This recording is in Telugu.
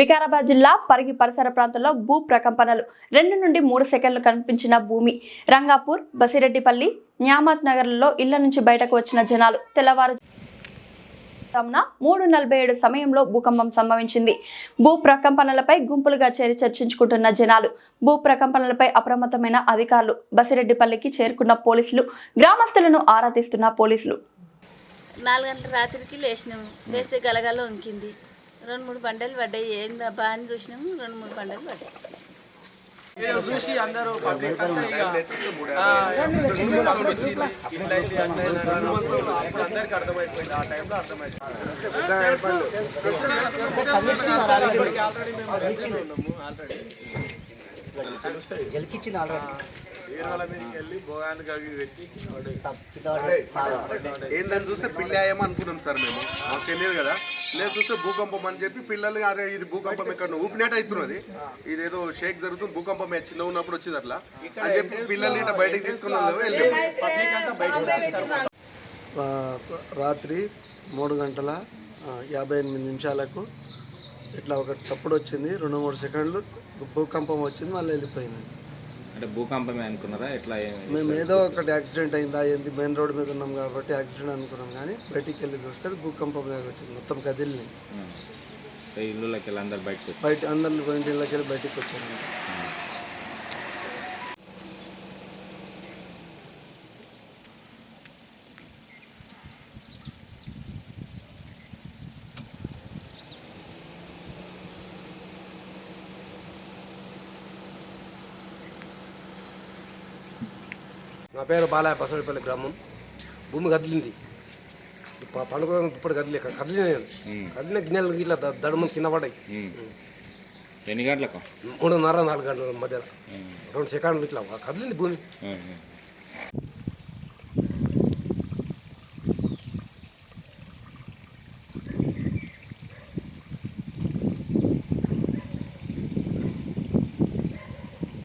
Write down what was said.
వికారాబాద్ జిల్లా పరిగి పరిసర ప్రాంతాల్లో భూ ప్రకంపనలు. రెండు నుండి మూడు సెకండ్లు కనిపించిన భూమి. రంగాపూర్ బసిరెడ్డిపల్లి న్యామత్ నగర్లలో ఇళ్ళ నుంచి బయటకు వచ్చిన జనాలు తెల్లవారు జామున మూడు నలభై ఏడు సమయంలో భూకంపం సంభవించింది. భూ ప్రకంపనలపై గుంపులుగా చేరి చర్చించుకుంటున్న జనాలు భూ ప్రకంపనలపై అప్రమత్తమైన అధికారులు బసిరెడ్డిపల్లికి చేరుకున్న పోలీసులు గ్రామస్తులను ఆరా తీస్తున్న పోలీసులు. నాలుగు గంటల రాత్రికి లేచినాము. లేస్తే గలగల వంకింది. రెండు మూడు బండలు పడ్డాయి ఏందబ్బా అని చూసినాము రెండు మూడు బండలు పడ్డాయి చూసి అందరూ పబ్లిక్ అందరికీ అర్థమైపోయింది ఆ టైంలో అర్థమైపోయింది మేము ఆల్రెడీ వీరవల మీదకి వెళ్ళి భోగానికి అవి పెట్టి ఏందని చూస్తే పిల్లాయేమో అనుకున్నాం సార్ మేము. మాకు తెలియదు కదా. లేదు చూస్తే భూకంపం అని చెప్పి పిల్లలు అరే ఇది భూకంపం ఎక్కడ ఊపినట్టు అవుతున్నది. ఇదేదో షేక్ జరుగుతుంది భూకంపం చిన్న ఉన్నప్పుడు వచ్చింది అట్లా. అని చెప్పి పిల్లల్ని ఇట్లా బయటకు తీసుకున్నాం రాత్రి మూడు గంటల యాభై ఎనిమిది నిమిషాలకు ఇట్లా ఒకటి సప్పుడు వచ్చింది. రెండు మూడు సెకండ్లు భూకంపం వచ్చింది మళ్ళీ వెళ్ళిపోయింది. అంటే భూకంపమే అనుకున్నారా? ఎట్లా మేము ఏదో ఒకటి యాక్సిడెంట్ అయిందా ఏంది మెయిన్ రోడ్ మీద ఉన్నాం కాబట్టి యాక్సిడెంట్ అనుకున్నాం కానీ బయటికి వెళ్ళి చూస్తే భూకంపం లాగా వచ్చింది. మొత్తం కదిలిని ఉం. అంటే ఇల్లులోకి వెళ్ళి అందరు బయటకు బయట అందరిని ఇంటికి వెళ్ళి బయటికి వచ్చాను నా పేరు బాలయ్య బసవపల్లి గ్రామం. భూమి కదిలింది. పండుగ ఇప్పుడు కదిలే కదిలిన కదిలిన గిన్నెలు ఇట్లా దడుము కింద పడ్డాయి. ఎన్ని గంటలకు? మూడున్నర నాలుగు గంటల మధ్య రెండు సెకండ్లు ఇట్లా కదిలింది భూమి.